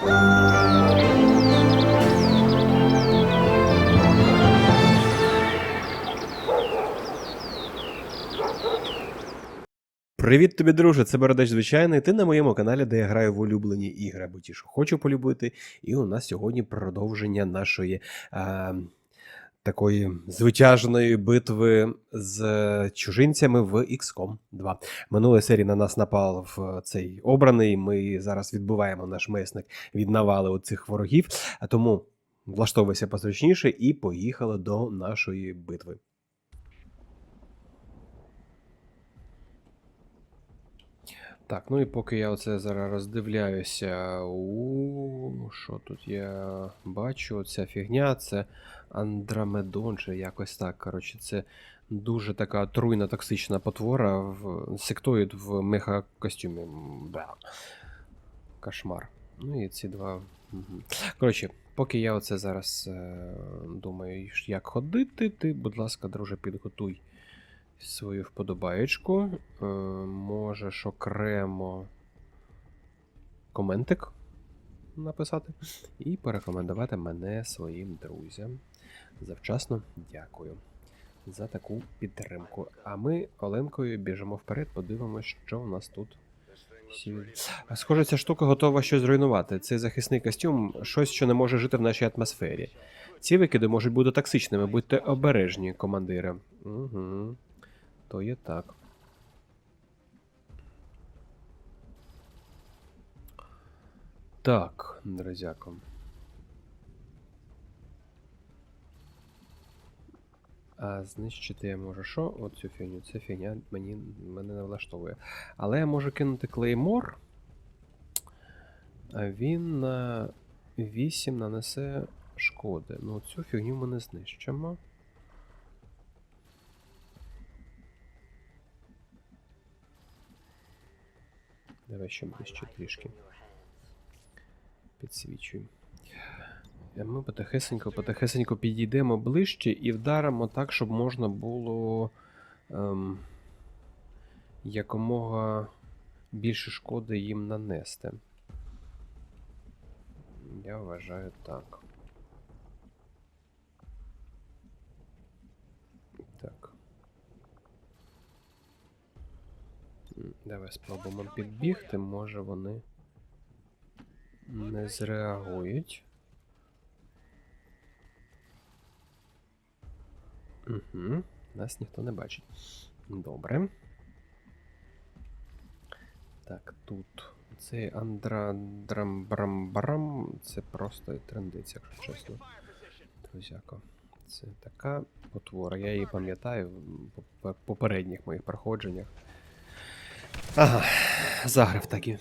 Привіт тобі, друже! Це Бородач звичайний. Ти на моєму каналі, де я граю в улюблені ігри, або ті, що хочу полюбити. І у нас сьогодні продовження нашої а, такої звитяжної битви з чужинцями в XCOM 2. Минулої серії на нас напав в цей обраний. Ми зараз відбуваємо наш месник від навали оцих ворогів. Тому влаштовуйся позручніше і поїхали до нашої битви. Так, ну і поки я оце зараз роздивляюся, у що тут я бачу, ця фігня, це Андромедон, чи якось так. Коротше, це дуже така отруйна токсична потвора в сектоїд в меха-костюмі. Кошмар. Ну і ці два. Коротше, поки я оце зараз е, думаю, як ходити, ти, будь ласка, друже, підготуй свою вподобаєчку. Е, можеш окремо коментик написати і порекомендувати мене своїм друзям. Завчасно дякую за таку підтримку. А ми Оленкою біжимо вперед, подивимося, що у нас тут. Схоже, ця штука готова щось зруйнувати. Цей захисний костюм щось, що не може жити в нашій атмосфері. Ці викиди можуть бути токсичними, будьте обережні, командири. Угу. То є так. Так, друзяко. А знищити я можу що? Оцю фігню. Ця фігня мені, мене не влаштовує. Але я можу кинути клеймор. А він на 8 нанесе шкоди. Ну, цю фігню ми не знищимо. Давай ще трішки. Підсвічуй. Ми потихесенько, потихесенько підійдемо ближче і вдаримо так, щоб можна було ем, якомога більше шкоди їм нанести. Я вважаю так. Так. Давай спробуємо підбігти, може вони не зреагують. Угу. Нас ніхто не бачить. Добре. Так, тут цей Андрадрамбрамбрам це просто трендець, якщо чесно. Друзяко. Це така потвора. Я її пам'ятаю в попередніх моїх проходженнях. Ага, заграв таки.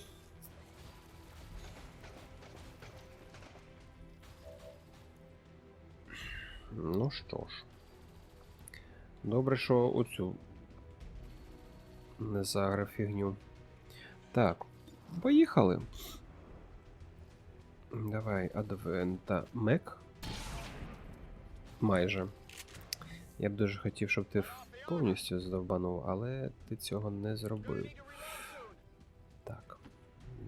Ну що ж. Добре, що оцю не заграв фігню. Так, поїхали. Давай, Адвента Мек. Майже. Я б дуже хотів, щоб ти повністю здовбанув, але ти цього не зробив. Так.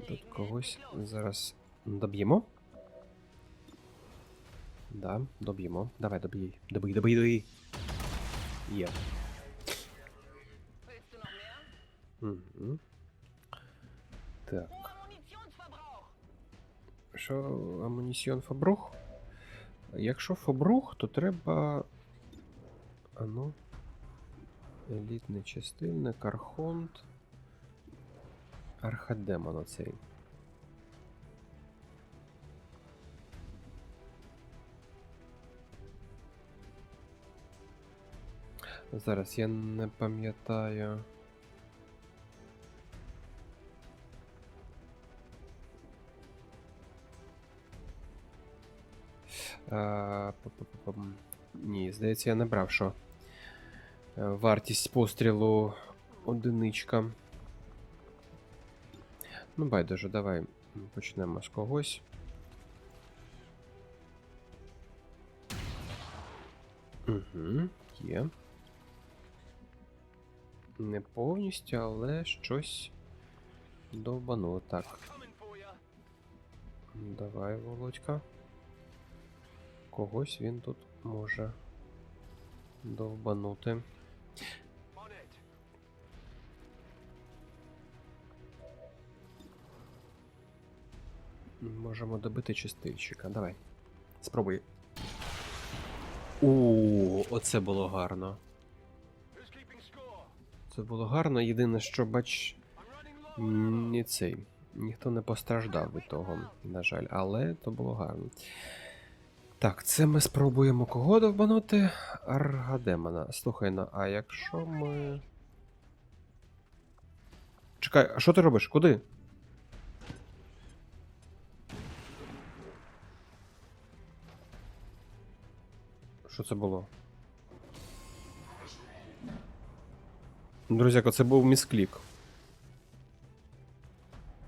Тут когось зараз доб'ємо. Да, доб'ємо. Давай, доб'їй. Добий, добий, добий. Є. Угу. Так. Що амуніціон Фабрух? Якщо Фабрух, то треба. Ану. Елітний частильник, Архонт. Архадемон оцей. Зараз я не пам'ятаю. Ні, здається, я не брав, що е, вартість пострілу одиничка. Ну, байдуже, давай почнемо з когось. Угу, є. Не повністю, але щось довбануло. Так. Давай, Володька. Когось він тут може довбанути. Можемо добити чистильщика. Давай. Спробуй. У, оце було гарно. Це було гарно. Єдине, що бач. Ні цей. Ніхто не постраждав від того, на жаль, але то було гарно. Так, це ми спробуємо кого довбанути? Аргадемона. Слухай, ну, а якщо ми. Чекай, а що ти робиш? Куди? Що це було? Друзяко, це був місклік.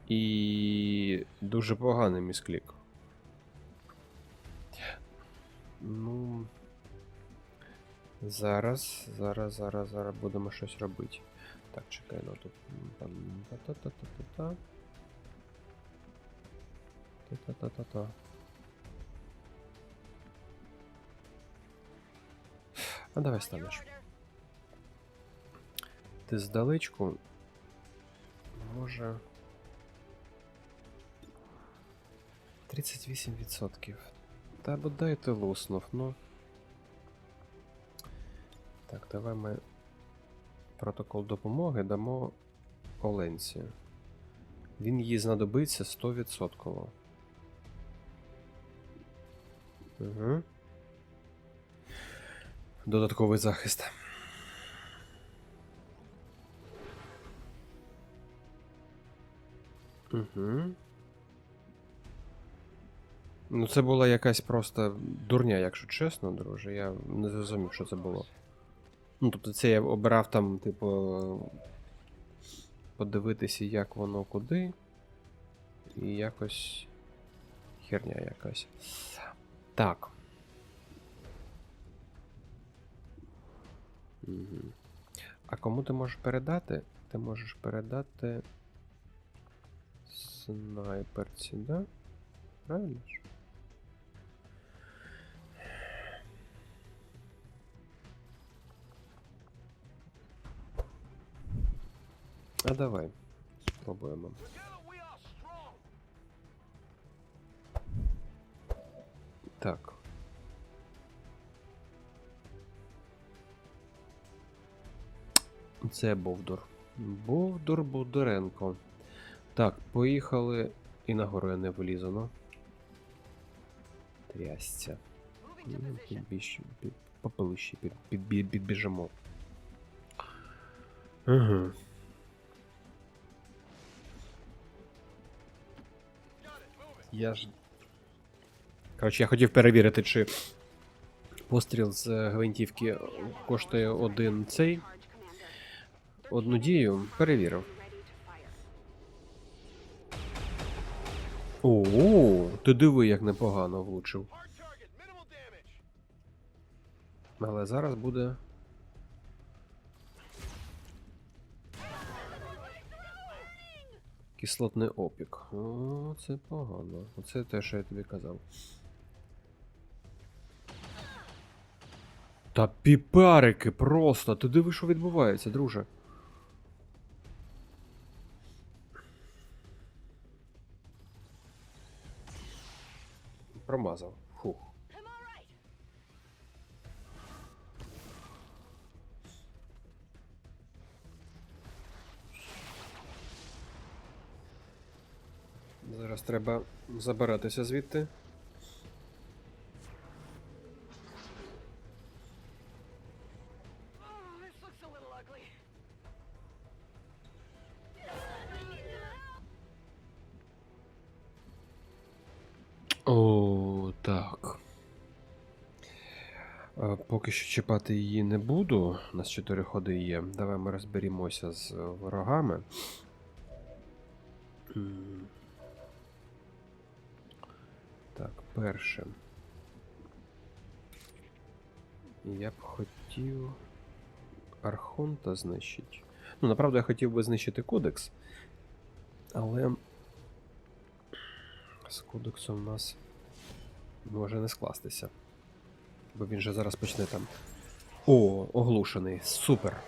І дуже поганий місклік. Ну. Зараз, зараз, зараз, зараз будемо щось робити. Так, чекай, ну тут. Та-та-та-та-та-та. Та-та-та-та-та. А давай станеш. Ти здалечку. Може. 38%. Та бодай ти луснув, ну. Так, давай ми протокол допомоги дамо Оленці. Він їй знадобиться 100%. Угу. Додатковий захист. Угу. Ну, це була якась просто дурня, якщо чесно, друже. Я не зрозумів, що це було. Ну, тобто це я обирав там, типу. Подивитися, як воно куди. І якось. Херня якась. Так. Угу. А кому ти можеш передати? Ти можеш передати снайперці, да? Правильно ж? А давай. Спробуємо. Так. Це Бовдур. Бовдур Бовдуренко. Так, поїхали. І нагору я не вилізу, ну. Трясця. Ну, Попелище під, під, під, підбіжимо. Ага. Я ж. Коротше, я хотів перевірити, чи постріл з гвинтівки коштує один цей. Одну дію. Перевірив. О, ти диви, як непогано влучив. Але зараз буде. Кислотний опік. О, це погано. Оце те, що я тобі казав. Та піпарики просто. Ти диви, що відбувається, друже. Промазав. Фух. Зараз треба забиратися звідти. Що чіпати її не буду. У нас 4 ходи є. Давай ми розберімося з ворогами. Так, перше. Я б хотів Архонта знищити. Ну, направду, я хотів би знищити кодекс. Але з кодексом у нас може не скластися. Бо він же зараз почне там. О, оглушений. Супер.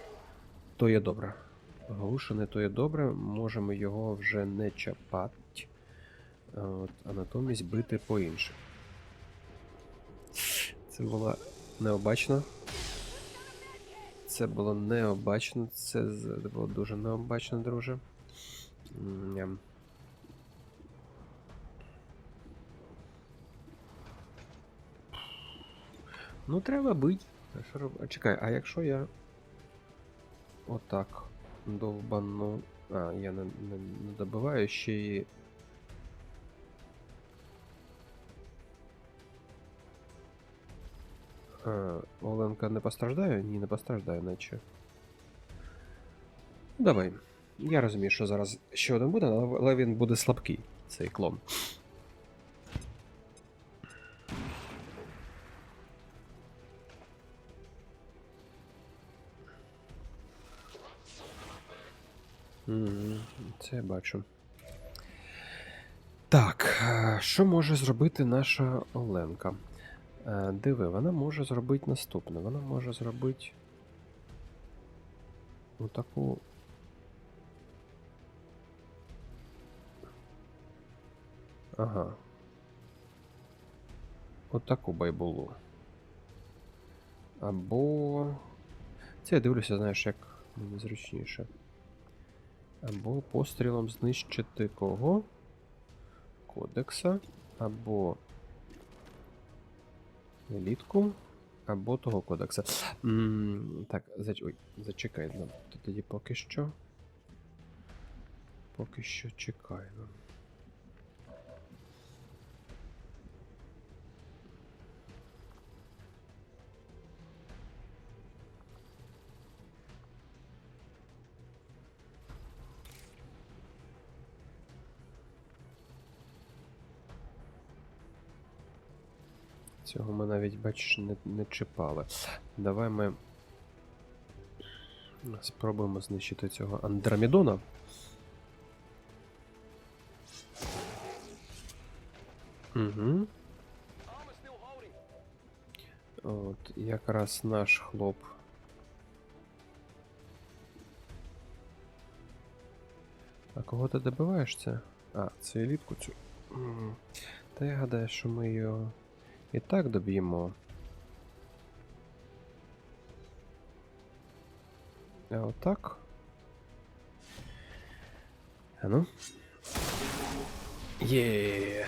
То є добре. Оглушений, то є добре. Можемо його вже не чапати. От, а натомість бити по іншим. Це було необачно. Це було необачно. Це було дуже необачно, друже. Ням. Ну, треба бить. А чекай, а якщо я. Отак довбану. А, я не, не, не добиваю ще. А, Оленка не постраждає? Ні, не постраждає, наче. Давай. Я розумію, що зараз ще один буде, але він буде слабкий, цей клон. Це я бачу. Так, е, що може зробити наша Оленка? Е, Диви, вона може зробити наступне. Вона може зробити. Отаку. Ага. Отаку байбулу. Або. Це я дивлюся, знаєш, як мені зручніше. Або пострілом знищити кого? Кодекса, або елітку, або того кодекса. М, так, зач... Ой, зачекай. Ну, тоді поки що. Поки що чекаємо. Цього ми навіть, бачиш, не, не чіпали. Давай ми спробуємо знищити цього Андромедона. Угу. От, якраз наш хлоп. А кого ти добиваєш це? А, це елітку цю. Та я гадаю, що ми його і так доб'ємо. А отак. А ну. Є.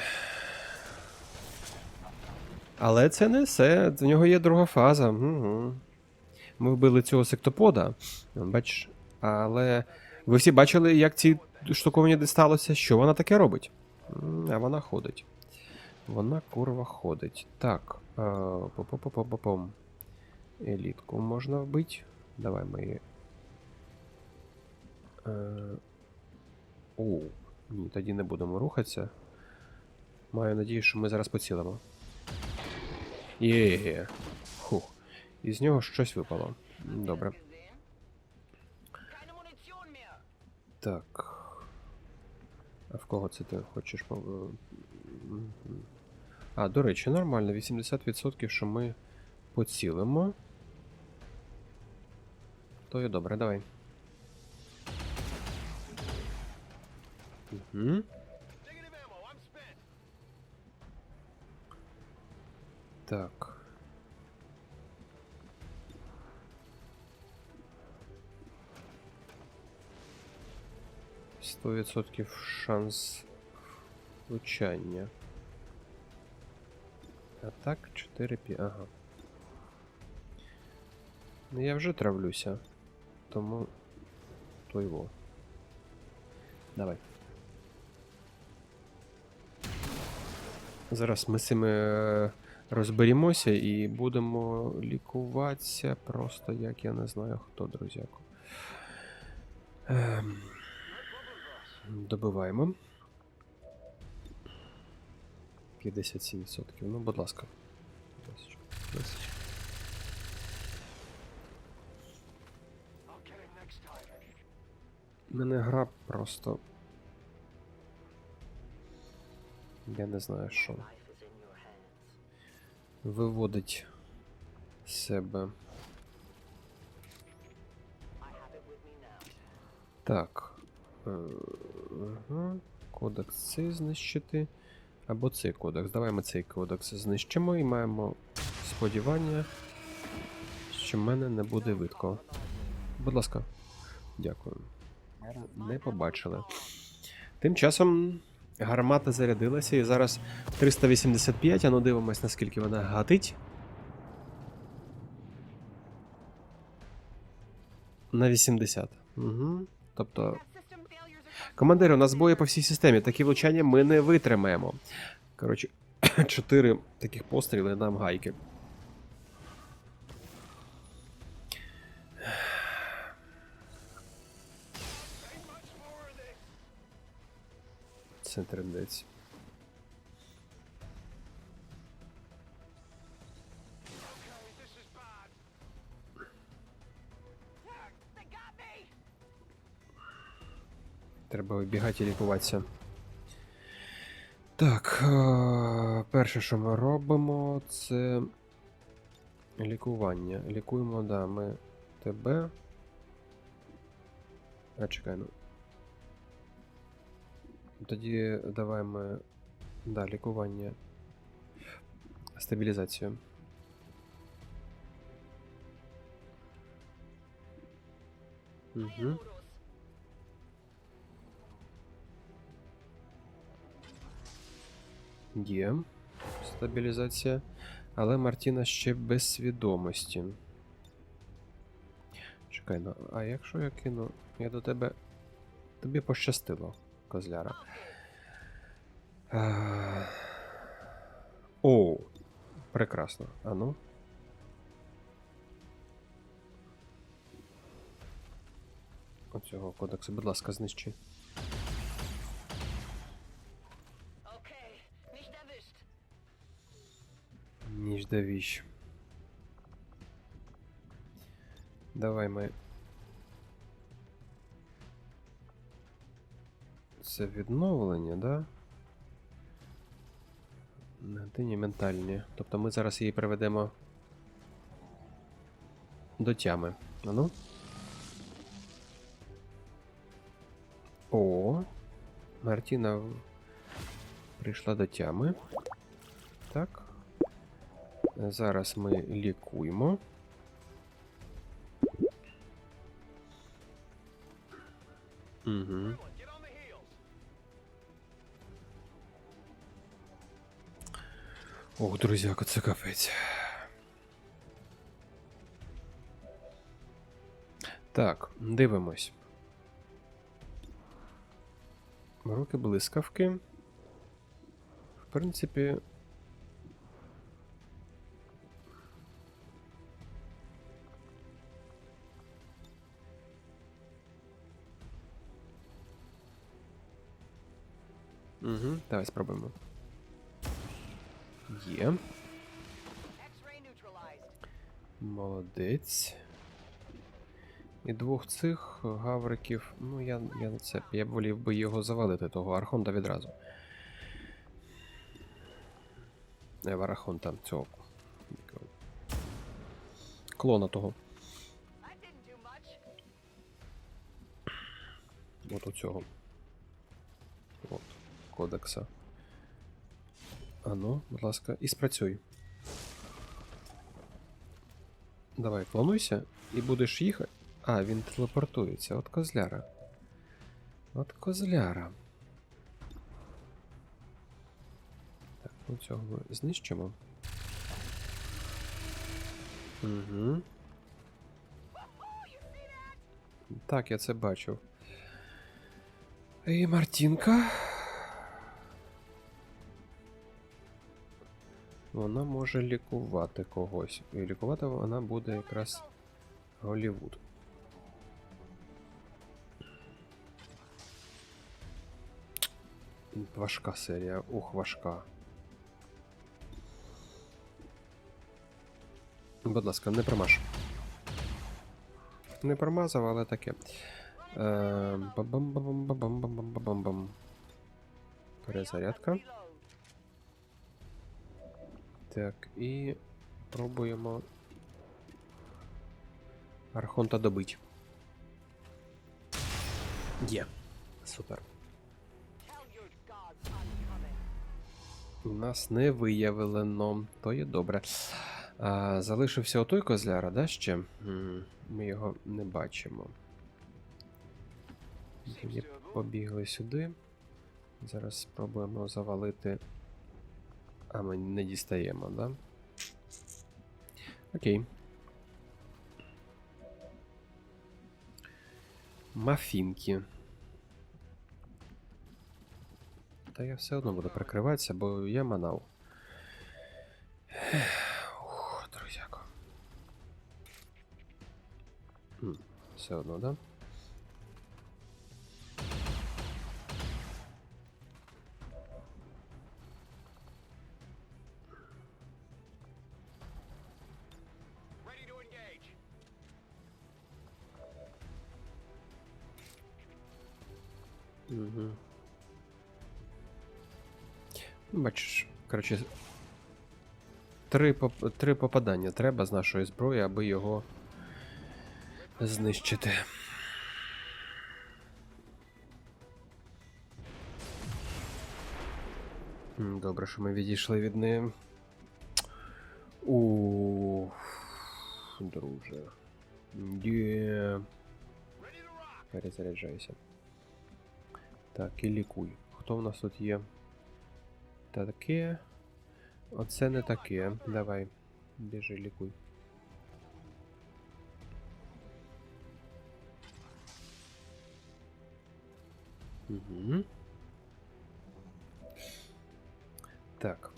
Але це не все. В нього є друга фаза. Угу. Ми вбили цього сектопода. Бачиш. Але ви всі бачили, як ці штуковині дісталося? Що вона таке робить? А вона ходить. Вона курва ходить. Так. е. Елітку можна вбити. Давай ми її. Е, О, ні, тоді не будемо рухатися. Маю надію, що ми зараз поцілимо. Є. Хух. Із нього щось випало. Добре. Так. А в кого це ти хочеш Мгм. А, до речі, нормально. 80% що ми поцілимо. То і добре, давай. Угу. Так. Сто відсотків шанс влучання. А так, 4 пі. Ага. Ну я вже травлюся. Тому. То його. Давай. Зараз ми з цими е, розберімося і будемо лікуватися просто як я не знаю хто, друзяко. Ем, добиваємо. 57%. Ну, будь ласка. Мене гра просто. Я не знаю, що. Виводить себе. Так. Е, Ага. Кодекс цей знищити. Або цей кодекс. Давай ми цей кодекс знищимо і маємо сподівання, що в мене не буде видко. Будь ласка. Дякую. Не побачили. Тим часом гармата зарядилася і зараз 385, а ну дивимось, наскільки вона гатить. На 80. Угу. Тобто Командири, у нас бої по всій системі. Такі влучання ми не витримаємо. Коротше, чотири таких постріли нам гайки. Це трендець. Треба вибігати і лікуватися. Так, е, перше, що ми робимо, це лікування. Лікуємо, да, ми тебе. А, чекай, ну. Тоді давай ми. Да, лікування. Стабілізацію. Угу. Є стабілізація. Але Мартіна ще без свідомості. Чекай, ну, а якщо я кину. Я до тебе. Тобі пощастило, козляра. А... О, прекрасно. А ну. Оцього кодексу, будь ласка, знищи. Ніж да віщ. Давай ми. Це відновлення, да? Негативні ментальні. Тобто ми зараз її приведемо до тями. А ну? О, Мартіна прийшла до тями. Так. Зараз ми лікуємо. Угу. Ох, друзяко, це капець. Так, дивимось. Руки блискавки. В принципі. Угу, давай спробуємо. Є. Молодець. І двох цих гавриків. Ну, я, я не це. Я б волів би його завалити, того Архонта відразу. Не, в Архонта цього. Клона того. От у цього. Кодекса. Ану, будь ласка, і спрацюй. Давай, клонуйся і будеш їхати. А, він телепортується. От козляра. От козляра. Так, ну цього ми знищимо. Угу. Так, я це бачив. І Мартінка. Вона може лікувати когось. І лікувати вона буде якраз Голівуд. Важка серія, ух, важка. Будь ласка, не промаж. Не промазав, але таке. Е, Бам-бам-бам-бам-бам-бам-бам-бам. Перезарядка. Так, і пробуємо Архонта добить. Є. Супер. Coming. Нас не виявлено, то є добре. А, залишився отой козляра, да, ще? Ми його не бачимо. Побігли сюди. Зараз спробуємо завалити. А ми не дістаємо, да? Окей. Мафінки. Та я все одно буду прикриватися, бо я манав. Ух, друзяко. М, Все одно, да? Угу. Бачиш, коротше. Три, поп... три попадання треба з нашої зброї, аби його знищити. Добре, що ми відійшли від неї. У друже. Є. Перезаряджайся. Так, і лікуй. Хто в нас тут є? Таке. Оце не таке. Давай. Біжи, лікуй. Угу. Так.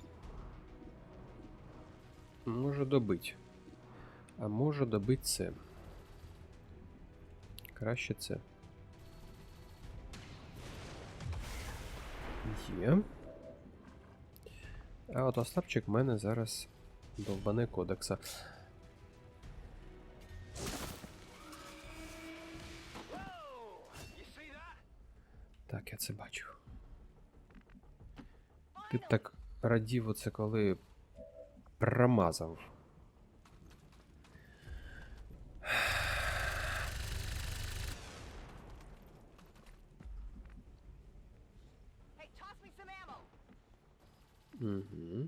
Можу добить. А можу добити це. Краще це. Є. А от Остапчик в мене зараз довбане кодекса. Так, я це бачу. Ти б так радів оце коли промазав. Угу.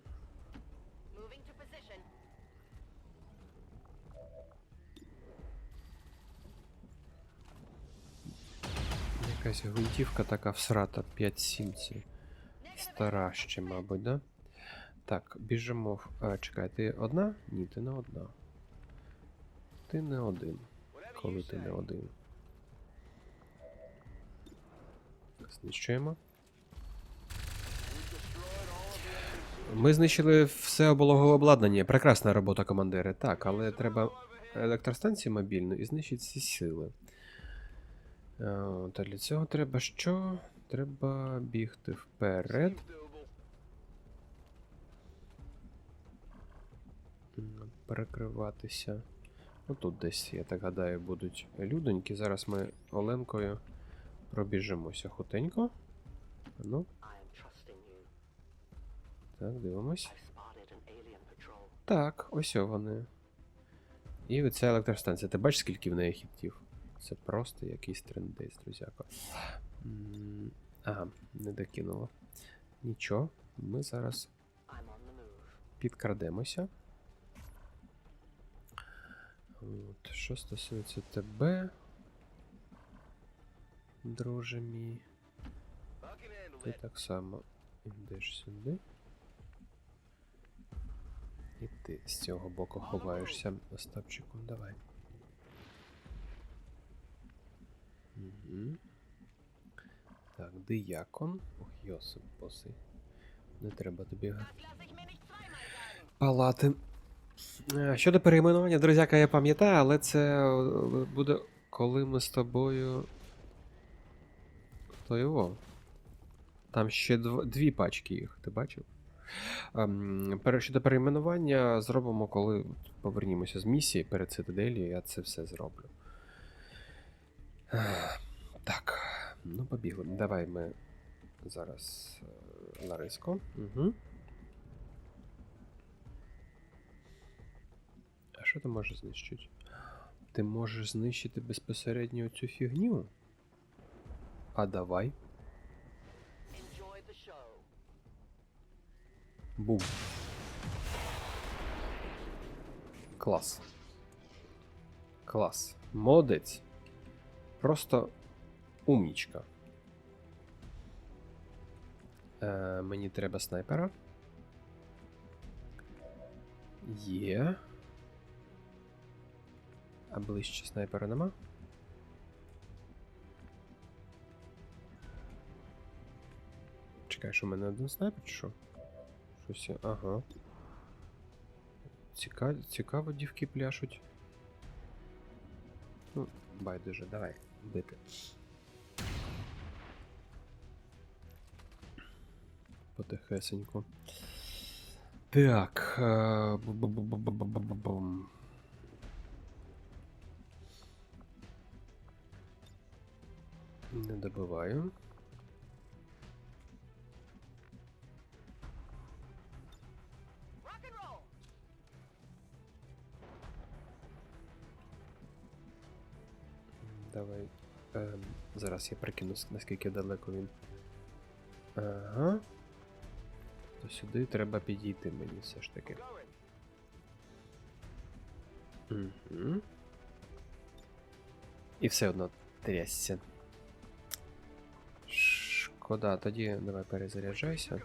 Якась гвинтівка така всрата 5-7. Стара ще, мабуть, да? Так, біжимо. в- А, чекай, ти одна? Ні, ти не одна. Ти не один. Коли ти не один. Знищуємо. Ми знищили все обологове обладнання. Прекрасна робота, командири. Так, але треба електростанцію мобільну і знищити всі сили. Е, Та для цього треба що? Треба бігти вперед. Перекриватися. Отут десь, я так гадаю, будуть людоньки. Зараз ми Оленкою пробіжимося хутенько. Ну, так, дивимось. Так, ось о вони. І оця електростанція. Ти бачиш, скільки в неї хітів? Це просто якийсь трендець, друзяко. Ага, не докинуло. Нічого, ми зараз підкрадемося. От, що стосується тебе, друже мій, ти так само йдеш сюди. І ти з цього боку ховаєшся, Остапчику, давай. Угу. Так, диякон. Ох, Йосип босий. Не треба тобі палати. Е, Щодо перейменування, друзяка, я пам'ятаю, але це е, буде коли ми з тобою. То його. Там ще дв... дві пачки їх, ти бачив? Ем, щодо перейменування зробимо, коли повернімося з місії перед цитаделію, я це все зроблю. Так, ну побігли. Давай ми зараз е, Лариско. Угу. що ти можеш знищити? Ти можеш знищити безпосередньо цю фігню. А давай. Бум. Клас. Клас. Молодець. Просто умнічка. Е, мені треба снайпера. Є. А ближче снайпера нема? Чекай, що в мене один снайпер чи що? Я- Ага. Ціка... Цікаво, дівки пляшуть. Ну, байдуже, давай, бити. Потихесеньку. Так. е, бу-бу-бу-бу-бу-бу-бум. Не добиваю. Давай. Ем, зараз я прикину, наскільки далеко він. Ага. То сюди треба підійти мені все ж таки. Угу. І все одно трясся. Шкода, тоді давай перезаряджайся.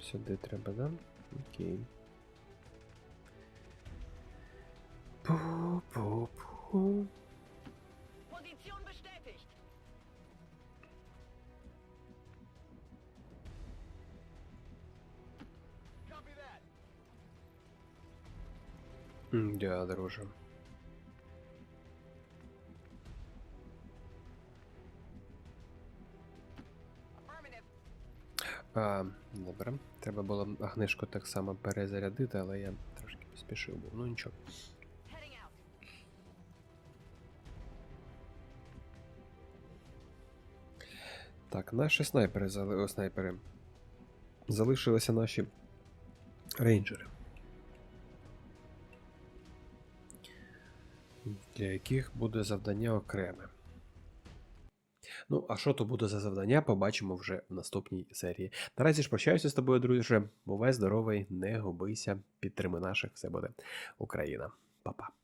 Сюди треба, да? Окей. Пу-пу-пу. Position bestätigt. Да, друже. А, добре. Треба було агнешку так само перезарядити, але я трошки поспішив був. Ну нічого. Так, наші снайпери, о, снайпери. Залишилися наші рейнджери. Для яких буде завдання окреме. Ну, а що то буде за завдання, побачимо вже в наступній серії. Наразі ж прощаюся з тобою, друже. Бувай здоровий, не губися, підтримуй наших, все буде Україна. Па-па.